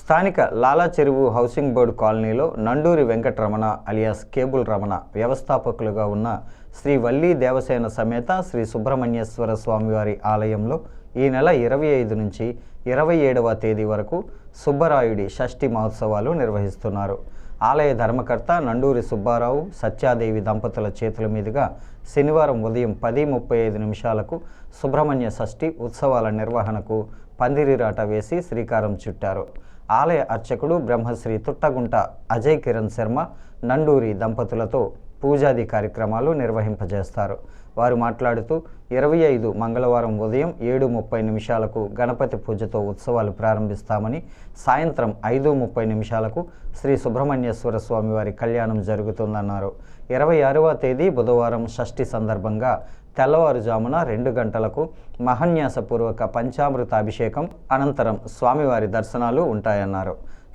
స్థానిక లాలా చెరువు housing board కాలనీలో నండూరి వెంకటరమణ అలియాస్ కేబుల్ రమణ వ్యవస్థాపకులుగా ఉన్న శ్రీ వల్లీ దేవసేన సమేత శ్రీ సుబ్రహ్మణ్యేశ్వర స్వామివారి ఆలయంలో ఈ నెల ఇరవై ఐదు నుంచి ఇరవై ఏడవ తేదీ వరకు సుబ్బరాయుడి షష్ఠి మహోత్సవాలు నిర్వహిస్తున్నారు. ఆలయ ధర్మకర్త నండూరి సుబ్బారావు సత్యాదేవి దంపతుల చేతుల మీదుగా శనివారం ఉదయం పది ముప్పై ఐదు నిమిషాలకు సుబ్రహ్మణ్య షష్ఠి ఉత్సవాల నిర్వహణకు పందిరిరాట వేసి శ్రీకారం చుట్టారు. ఆలయ అర్చకుడు బ్రహ్మశ్రీ తుట్టగుంట అజయ్ కిరణ్ శర్మ నండూరి దంపతులతో పూజాది కార్యక్రమాలు నిర్వహింపజేస్తారు. వారు మాట్లాడుతూ ఇరవై ఐదు మంగళవారం ఉదయం ఏడు ముప్పై నిమిషాలకు గణపతి పూజతో ఉత్సవాలు ప్రారంభిస్తామని సాయంత్రం ఐదు ముప్పై నిమిషాలకు శ్రీ సుబ్రహ్మణ్యేశ్వర స్వామి వారి కళ్యాణం జరుగుతుందన్నారు. ఇరవై ఆరవ తేదీ బుధవారం షష్ఠి సందర్భంగా తెల్లవారుజామున రెండు గంటలకు మహన్యాసపూర్వక పంచామృత అభిషేకం అనంతరం స్వామివారి దర్శనాలు ఉంటాయన్నారు.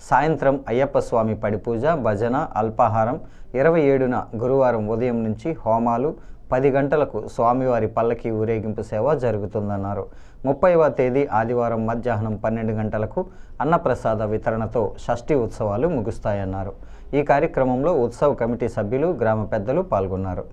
సాయంత్రం అయ్యప్ప స్వామి పడిపూజ భజన అల్పాహారం ఇరవై ఏడున గురువారం ఉదయం నుంచి హోమాలు పది గంటలకు స్వామివారి పల్లకి ఊరేగింపు సేవ జరుగుతుందన్నారు. ముప్పైవ తేదీ ఆదివారం మధ్యాహ్నం పన్నెండు గంటలకు అన్నప్రసాద వితరణతో షష్ఠి ఉత్సవాలు ముగుస్తాయన్నారు. ఈ కార్యక్రమంలో ఉత్సవ కమిటీ సభ్యులు గ్రామ పెద్దలు పాల్గొన్నారు.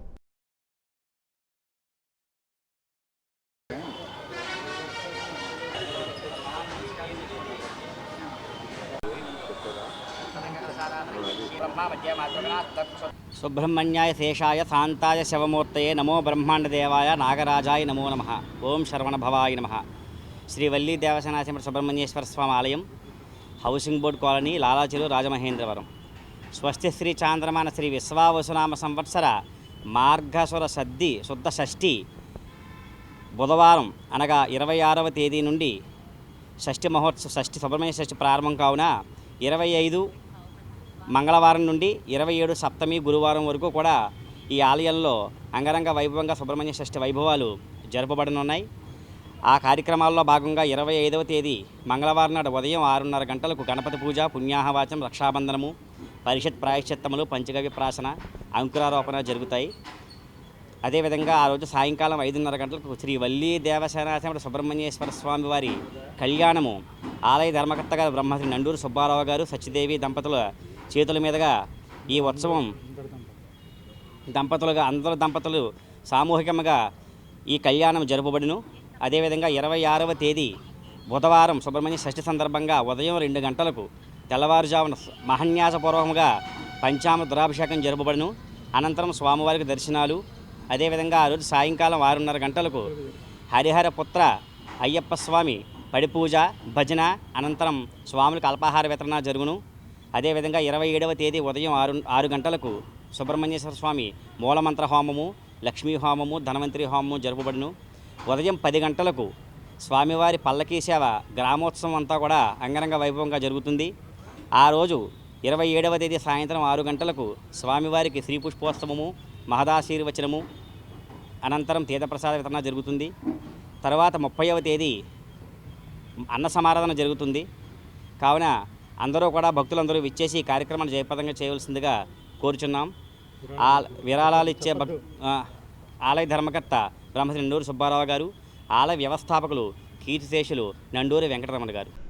సుబ్రహ్మణ్యాయ శేషాయ శాంతాయ శవమూర్తయే నమో బ్రహ్మాండదేవాయ నాగరాజాయ నమో నమ. ఓం శరవణభవాయ నమ. శ్రీ వల్లీ దేవసేనాశ్రమ సుబ్రహ్మణ్యేశ్వర స్వామి ఆలయం housing board colony Lalacheru Rajamahendravaram. స్వస్తి శ్రీ చాంద్రమాన శ్రీ విశ్వావసునామ సంవత్సర మార్గసుర సద్ది శుద్ధ షష్ఠి బుధవారం అనగా ఇరవై ఆరవ తేదీ నుండి షష్ఠి మహోత్సవ షష్ఠి సుబ్రహ్మణ్య షష్ఠి ప్రారంభం కావున ఇరవై ఐదు మంగళవారం నుండి ఇరవై ఏడు సప్తమి గురువారం వరకు కూడా ఈ ఆలయంలో అంగరంగ వైభవంగా సుబ్రహ్మణ్య షష్ఠి వైభవాలు జరపబడనున్నాయి. ఆ కార్యక్రమాల్లో భాగంగా ఇరవై ఐదవ తేదీ మంగళవారం నాడు ఉదయం ఆరున్నర గంటలకు గణపతి పూజ పుణ్యాహవాచం రక్షాబంధనము పరిషత్ ప్రాయశ్చిత్తములు పంచగవ్య ప్రాసన అంకురారోపణ జరుగుతాయి. అదేవిధంగా ఆ రోజు సాయంకాలం ఐదున్నర గంటలకు శ్రీ వల్లీ దేవసేనాశ్రమ సుబ్రహ్మణ్యేశ్వర స్వామి వారి కళ్యాణము ఆలయ ధర్మకర్త గారు బ్రహ్మశ్రీ నండూరు సుబ్బారావు గారు సత్యదేవి దంపతుల చేతుల మీదుగా ఈ ఉత్సవం దంపతులుగా అందరు దంపతులు సామూహికంగా ఈ కళ్యాణం జరుపబడును. అదేవిధంగా ఇరవై ఆరవ తేదీ బుధవారం సుబ్రహ్మణ్య షష్ఠి సందర్భంగా ఉదయం రెండు గంటలకు తెల్లవారుజామున మహన్యాసపూర్వకంగా పంచామ దురాభిషేకం జరుపబడును. అనంతరం స్వామివారికి దర్శనాలు. అదేవిధంగా ఆ రోజు సాయంకాలం ఆరున్నర గంటలకు హరిహర పుత్ర అయ్యప్ప స్వామి పడిపూజ భజన. అనంతరం స్వాములకు అల్పాహార వితరణ జరుగును. అదేవిధంగా ఇరవై ఏడవ తేదీ ఉదయం ఆరు ఆరు గంటలకు సుబ్రహ్మణ్యేశ్వర స్వామి మూలమంత్ర హోమము లక్ష్మీ హోమము ధనవంతరి హోమము జరుపబడును. ఉదయం పది గంటలకు స్వామివారి పల్లకీ సేవ గ్రామోత్సవం అంతా కూడా అంగరంగ వైభవంగా జరుగుతుంది. ఆ రోజు ఇరవై ఏడవ తేదీ సాయంత్రం ఆరు గంటలకు స్వామివారికి శ్రీ పుష్పోత్సవము మహదాశీర్వచనము అనంతరం తీర్థప్రసాద వితరణ జరుగుతుంది. తర్వాత ముప్పైవ తేదీ అన్న సమారాధన జరుగుతుంది. కావున అందరూ కూడా భక్తులందరూ విచ్చేసి ఈ కార్యక్రమాన్ని జయప్రదంగా చేయవలసిందిగా కోరుచున్నాం. ఆ విరాళాలు ఇచ్చే భక్ ఆలయ ధర్మకర్త బ్రహ్మశ్రీ నండూరు సుబ్బారావు గారు ఆలయ వ్యవస్థాపకులు కీర్తిశేషులు నండూరి వెంకటరమణ గారు.